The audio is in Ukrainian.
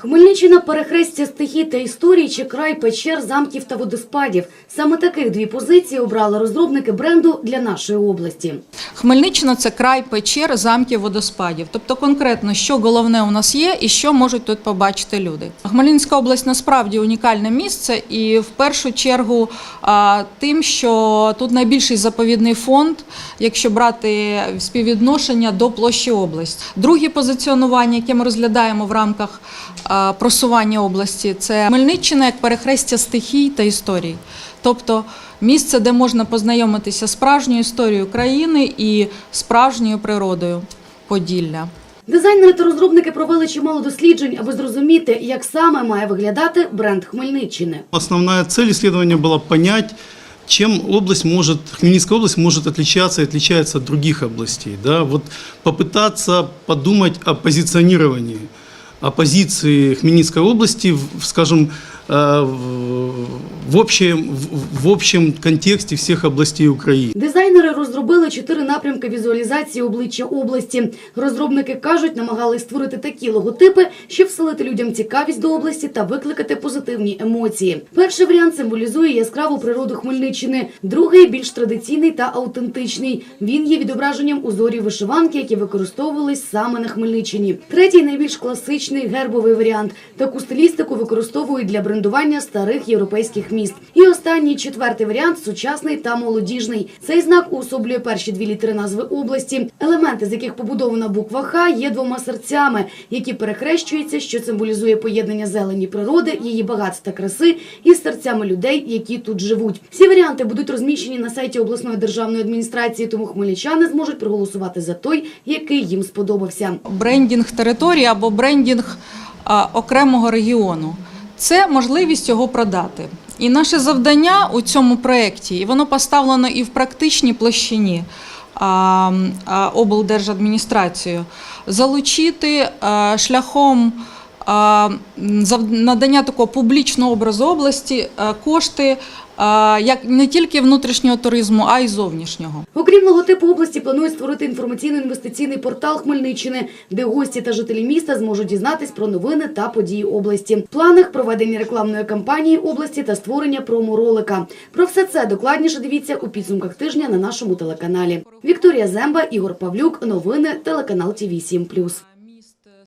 Хмельниччина перехрестя стихій та історій чи край печер, замків та водоспадів. Саме таких дві позиції обрали розробники бренду для нашої області. Хмельниччина це край печер, замків, водоспадів. Тобто конкретно, що головне у нас є і що можуть тут побачити люди. Хмельницька область насправді унікальне місце, і в першу чергу тим, що тут найбільший заповідний фонд, якщо брати співвідношення до площі області. Друге позиціонування, яке ми розглядаємо в рамках просування області, це Хмельниччина як перехрестя стихій та історій. Тобто місце, де можна познайомитися з справжньою історією країни і справжньою природою Поділля. Дизайнери та розробники провели чимало досліджень, аби зрозуміти, як саме має виглядати бренд Хмельниччини. Основная цель исследования была понять, чем область может, Хмельницкая область может отличаться и отличается от других областей. Да? Вот попытаться подумать о позиционировании, позиции Хмельницкой области, скажем, в- в общем, в- общем контексте всех областей Украины. Дизайнери розробили чотири напрямки візуалізації обличчя області. Розробники кажуть, намагались створити такі логотипи, щоб вселити людям цікавість до області та викликати позитивні емоції. Перший варіант символізує яскраву природу Хмельниччини, другий більш традиційний та аутентичний. Він є відображенням узорів вишиванки, які використовувались саме на Хмельниччині. Третій найбільш класичний гербовий варіант. Таку стилістику використовують для брендування старих європейських міст. І останній четвертий варіант сучасний та молодіжний. Цей знак уособлює перші дві літери назви області. Елементи, з яких побудована буква Х, є двома серцями, які перехрещуються, що символізує поєднання зелені природи, її багатств та краси із серцями людей, які тут живуть. Всі варіанти будуть розміщені на сайті обласної державної адміністрації, тому хмельничани зможуть проголосувати за той, який їм сподобався. Брендінг території або брендінг окремого регіону це можливість його продати. І наше завдання у цьому проєкті, і воно поставлено і в практичній площині облдержадміністрацією, залучити шляхом надання такого публічного образу області кошти як не тільки внутрішнього туризму, а й зовнішнього. Окрім логотипу області, планують створити інформаційно-інвестиційний портал Хмельниччини, де гості та жителі міста зможуть дізнатись про новини та події області. В планах проведення рекламної кампанії області та створення промо-ролика. Про все це докладніше дивіться у підсумках тижня на нашому телеканалі. Вікторія Земба, Ігор Павлюк. Новини телеканал ТВ 7+.